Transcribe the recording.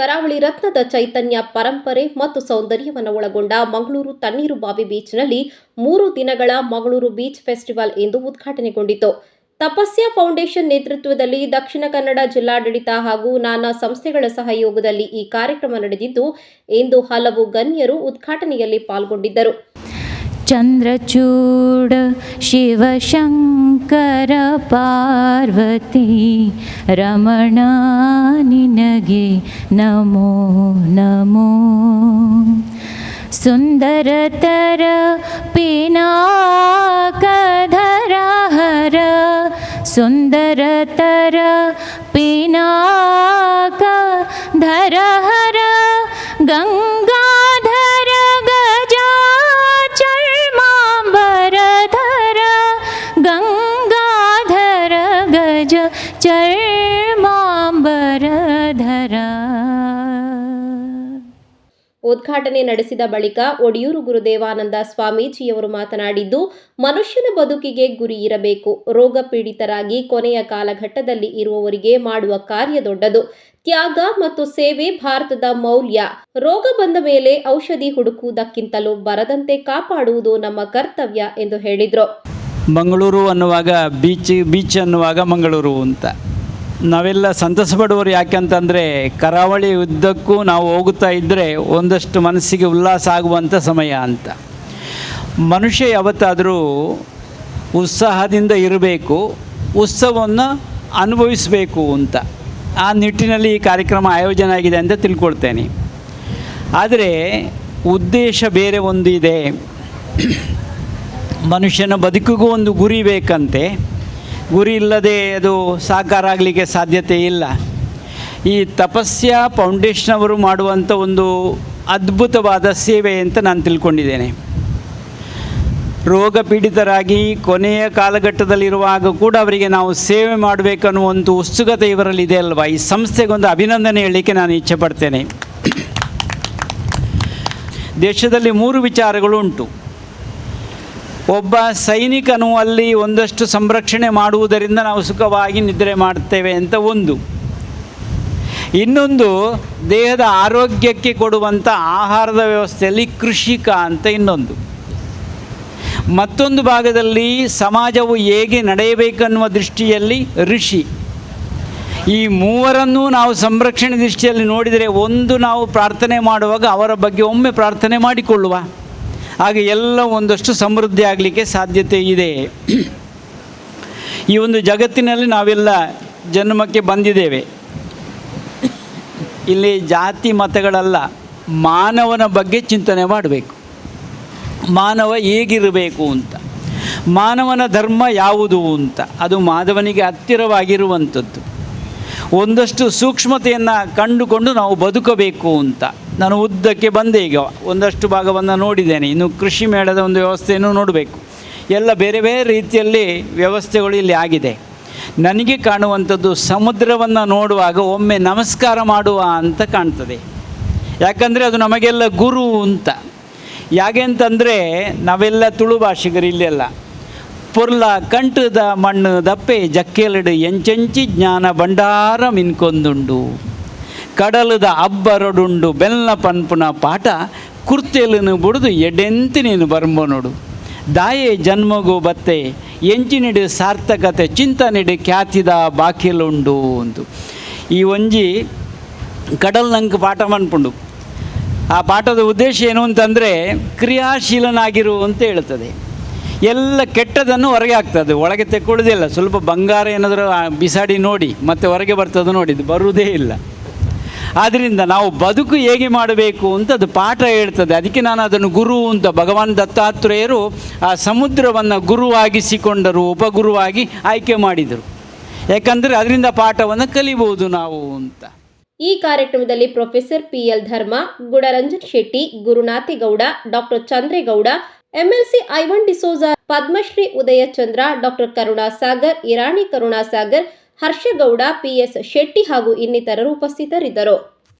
ಕರಾವಳಿ ರತ್ನದ ಚೈತನ್ಯ ಪರಂಪರೆ ಮತ್ತು ಸೌಂದರ್ಯವನ್ನು ಒಳಗೊಂಡ ಮಂಗಳೂರು ತಣ್ಣೀರು ಬಾವಿ ಬೀಚ್ನಲ್ಲಿ ಮೂರು ದಿನಗಳ ಮಂಗಳೂರು ಬೀಚ್ ಫೆಸ್ಟಿವಲ್ ಇಂದು ಉದ್ಘಾಟನೆಗೊಂಡಿತು. ತಪಸ್ಯ ಫೌಂಡೇಶನ್ ನೇತೃತ್ವದಲ್ಲಿ ದಕ್ಷಿಣ ಕನ್ನಡ ಜಿಲ್ಲಾಡಳಿತ ಹಾಗೂ ನಾನಾ ಸಂಸ್ಥೆಗಳ ಸಹಯೋಗದಲ್ಲಿ ಈ ಕಾರ್ಯಕ್ರಮ ನಡೆದಿದ್ದು, ಇಂದು ಹಲವು ಗಣ್ಯರು ಉದ್ಘಾಟನೆಯಲ್ಲಿ ಪಾಲ್ಗೊಂಡಿದ್ದರು. चन्द्रचूड शिवशङ्कर पार्वती रमणानि नगे नमो नमो। सुन्दरतर पिनाकधरा हर सुन्दरतर ಉದ್ಘಾಟನೆ ನಡೆಸಿದ ಬಳಿಕ ಒಡಿಯೂರು ಗುರುದೇವಾನಂದ ಸ್ವಾಮೀಜಿಯವರು ಮಾತನಾಡಿದ್ದು, ಮನುಷ್ಯನ ಬದುಕಿಗೆ ಗುರಿ ಇರಬೇಕು. ರೋಗ ಪೀಡಿತರಾಗಿ ಕೊನೆಯ ಕಾಲಘಟ್ಟದಲ್ಲಿ ಇರುವವರಿಗೆ ಮಾಡುವ ಕಾರ್ಯ ದೊಡ್ಡದು. ತ್ಯಾಗ ಮತ್ತು ಸೇವೆ ಭಾರತದ ಮೌಲ್ಯ. ರೋಗ ಬಂದ ಮೇಲೆ ಔಷಧಿ ಹುಡುಕುವುದಕ್ಕಿಂತಲೂ ಬರದಂತೆ ಕಾಪಾಡುವುದು ನಮ್ಮ ಕರ್ತವ್ಯ ಎಂದು ಹೇಳಿದರು. ಮಂಗಳೂರು ಅನ್ನುವಾಗ ಬೀಚ್ ಬೀಚ್ ಅನ್ನುವಾಗ ಮಂಗಳೂರು ಅಂತ. ನಾವೆಲ್ಲ ಸಂತಸ ಪಡುವವರು ಯಾಕೆಂತಂದರೆ ಕರಾವಳಿ ಉದ್ದಕ್ಕೂ ನಾವು ಹೋಗುತ್ತಾ ಇದ್ದರೆ ಒಂದಷ್ಟು ಮನಸ್ಸಿಗೆ ಉಲ್ಲಾಸ ಆಗುವಂಥ ಸಮಯ ಅಂತ. ಮನುಷ್ಯ ಯಾವತ್ತಾದರೂ ಉತ್ಸಾಹದಿಂದ ಇರಬೇಕು, ಉತ್ಸವವನ್ನು ಅನುಭವಿಸಬೇಕು ಅಂತ. ಆ ನಿಟ್ಟಿನಲ್ಲಿ ಈ ಕಾರ್ಯಕ್ರಮ ಆಯೋಜನೆ ಆಗಿದೆ ಅಂತ ತಿಳ್ಕೊಳ್ತೇನೆ. ಆದರೆ ಉದ್ದೇಶ ಬೇರೆ ಒಂದು ಇದೆ. ಮನುಷ್ಯನ ಬದುಕಿಗೂ ಒಂದು ಗುರಿ ಬೇಕಂತೆ. ಗುರಿ ಇಲ್ಲದೆ ಅದು ಸಾಕಾರ ಆಗಲಿಕ್ಕೆ ಸಾಧ್ಯತೆ ಇಲ್ಲ. ಈ ತಪಸ್ಯ ಫೌಂಡೇಶನ್ ಅವರು ಮಾಡುವಂಥ ಒಂದು ಅದ್ಭುತವಾದ ಸೇವೆ ಅಂತ ನಾನು ತಿಳ್ಕೊಂಡಿದ್ದೇನೆ. ರೋಗ ಪೀಡಿತರಾಗಿ ಕೊನೆಯ ಕಾಲಘಟ್ಟದಲ್ಲಿರುವಾಗ ಕೂಡ ಅವರಿಗೆ ನಾವು ಸೇವೆ ಮಾಡಬೇಕನ್ನುವ ಒಂದು ಉತ್ಸುಕತೆ ಇವರಲ್ಲಿದೆ ಅಲ್ವಾ? ಈ ಸಂಸ್ಥೆಗೊಂದು ಅಭಿನಂದನೆ ಹೇಳಲಿಕ್ಕೆ ನಾನು ಇಚ್ಛೆ ಪಡ್ತೇನೆ. ದೇಶದಲ್ಲಿ ಮೂರು ವಿಚಾರಗಳು ಉಂಟು. ಒಬ್ಬ ಸೈನಿಕನು ಅಲ್ಲಿ ಒಂದಷ್ಟು ಸಂರಕ್ಷಣೆ ಮಾಡುವುದರಿಂದ ನಾವು ಸುಖವಾಗಿ ನಿದ್ರೆ ಮಾಡ್ತೇವೆ ಅಂತ ಒಂದು. ಇನ್ನೊಂದು, ದೇಹದ ಆರೋಗ್ಯಕ್ಕೆ ಕೊಡುವಂಥ ಆಹಾರದ ವ್ಯವಸ್ಥೆಯಲ್ಲಿ ಕೃಷಿಕ ಅಂತ ಇನ್ನೊಂದು. ಮತ್ತೊಂದು ಭಾಗದಲ್ಲಿ ಸಮಾಜವು ಹೇಗೆ ನಡೆಯಬೇಕನ್ನುವ ದೃಷ್ಟಿಯಲ್ಲಿ ಋಷಿ. ಈ ಮೂವರನ್ನು ನಾವು ಸಂರಕ್ಷಣೆ ದೃಷ್ಟಿಯಲ್ಲಿ ನೋಡಿದರೆ ಒಂದು ನಾವು ಪ್ರಾರ್ಥನೆ ಮಾಡುವಾಗ ಅವರ ಬಗ್ಗೆ ಒಮ್ಮೆ ಪ್ರಾರ್ಥನೆ ಮಾಡಿಕೊಳ್ಳುವ. ಆಗ ಎಲ್ಲ ಒಂದಷ್ಟು ಸಮೃದ್ಧಿ ಆಗಲಿಕ್ಕೆ ಸಾಧ್ಯತೆ ಇದೆ. ಈ ಒಂದು ಜಗತ್ತಿನಲ್ಲಿ ನಾವೆಲ್ಲ ಜನ್ಮಕ್ಕೆ ಬಂದಿದ್ದೇವೆ. ಇಲ್ಲಿ ಜಾತಿ ಮತಗಳಲ್ಲ, ಮಾನವನ ಬಗ್ಗೆ ಚಿಂತನೆ ಮಾಡಬೇಕು. ಮಾನವ ಹೇಗಿರಬೇಕು ಅಂತ, ಮಾನವನ ಧರ್ಮ ಯಾವುದು ಅಂತ, ಅದು ಮಾಧವನಿಗೆ ಹತ್ತಿರವಾಗಿರುವಂಥದ್ದು. ಒಂದಷ್ಟು ಸೂಕ್ಷ್ಮತೆಯನ್ನು ಕಂಡುಕೊಂಡು ನಾವು ಬದುಕಬೇಕು ಅಂತ. ನಾನು ಉದ್ದಕ್ಕೆ ಬಂದೆ ಈಗ, ಒಂದಷ್ಟು ಭಾಗವನ್ನು ನೋಡಿದ್ದೇನೆ. ಇನ್ನು ಕೃಷಿ ಮೇಳದ ಒಂದು ವ್ಯವಸ್ಥೆಯನ್ನು ನೋಡಬೇಕು. ಎಲ್ಲ ಬೇರೆ ಬೇರೆ ರೀತಿಯಲ್ಲಿ ವ್ಯವಸ್ಥೆಗಳು ಇಲ್ಲಿ ಆಗಿದೆ. ನನಗೆ ಕಾಣುವಂಥದ್ದು ಸಮುದ್ರವನ್ನು ನೋಡುವಾಗ ಒಮ್ಮೆ ನಮಸ್ಕಾರ ಮಾಡುವ ಅಂತ ಕಾಣ್ತದೆ. ಯಾಕಂದರೆ ಅದು ನಮಗೆಲ್ಲ ಗುರು ಅಂತ. ಯಾಕೆ ಅಂತಂದರೆ ನಾವೆಲ್ಲ ತುಳು ಭಾಷಿಗರು ಇಲ್ಲೆಲ್ಲ ಪೊರ್ಲ ಕಂಟದ ಮಣ್ಣು ದಪ್ಪೆ ಜಕ್ಕೆಲಡು ಎಂಚೆಂಚಿ ಜ್ಞಾನ ಭಂಡಾರ ಮಿನ್ಕೊಂದುಂಡು. ಕಡಲದ ಅಬ್ಬರಡುಂಡು ಬೆಲ್ಲ ಪನ್ಪುನ ಪಾಠ ಕುರ್ತೆಲುನು ಬುಡುದು ಎಡೆಂತಿ ನೀನು ಬರ್ಂಬ ನೋಡು. ದಾಯೆ ಜನ್ಮಗು ಬತ್ತೆ ಎಂಚಿನಿಡು ಸಾರ್ಥಕತೆ ಚಿಂತನೆಡು ಖ್ಯಾತಿದ ಬಾಕಿಲುಂಡು ಅಂದು. ಈ ಒಂಜಿ ಕಡಲ್ ನಂಗೆ ಪಾಠ ಮನ್ಪುಂಡು ಆ ಪಾಠದ ಉದ್ದೇಶ ಏನು ಅಂತಂದರೆ ಕ್ರಿಯಾಶೀಲನಾಗಿರು ಅಂತ ಹೇಳ್ತದೆ. ಎಲ್ಲ ಕೆಟ್ಟದನ್ನು ಹೊರಗೆ ಆಗ್ತದೆ ಒಳಗೆ ತೆಕ್ಕೊಳ್ಳೋದಿಲ್ಲ. ಸ್ವಲ್ಪ ಬಂಗಾರ ಏನಾದರೂ ಬಿಸಾಡಿ ನೋಡಿ, ಮತ್ತೆ ಹೊರಗೆ ಬರ್ತದೆ ನೋಡಿ ಬರುವುದೇ ಇಲ್ಲ. ಆದ್ದರಿಂದ ನಾವು ಬದುಕು ಹೇಗೆ ಮಾಡಬೇಕು ಅಂತ ಅದು ಪಾಠ ಹೇಳ್ತದೆ. ಅದಕ್ಕೆ ನಾನು ಅದನ್ನು ಗುರು ಅಂತ ಭಗವಾನ್ ದತ್ತಾತ್ರೇಯರು ಆ ಸಮುದ್ರವನ್ನು ಗುರುವಾಗಿಸಿಕೊಂಡರು, ಉಪಗುರುವಾಗಿ ಆಯ್ಕೆ ಮಾಡಿದರು. ಯಾಕಂದರೆ ಅದರಿಂದ ಪಾಠವನ್ನು ಕಲಿಬಹುದು ನಾವು ಅಂತ. ಈ ಕಾರ್ಯಕ್ರಮದಲ್ಲಿ professor P L Dharma, Gudaranjan Shetty Gurunathegowda doctor Chandregowda, MLC Ivan D'Souza Padmashri Udayachandra, doctor Karunasagar, Irani Karunasagar Harshagowda PS Shetty ಹಾಗೂ ಇನ್ನಿತರರು ಉಪಸ್ಥಿತರಿದ್ದರು.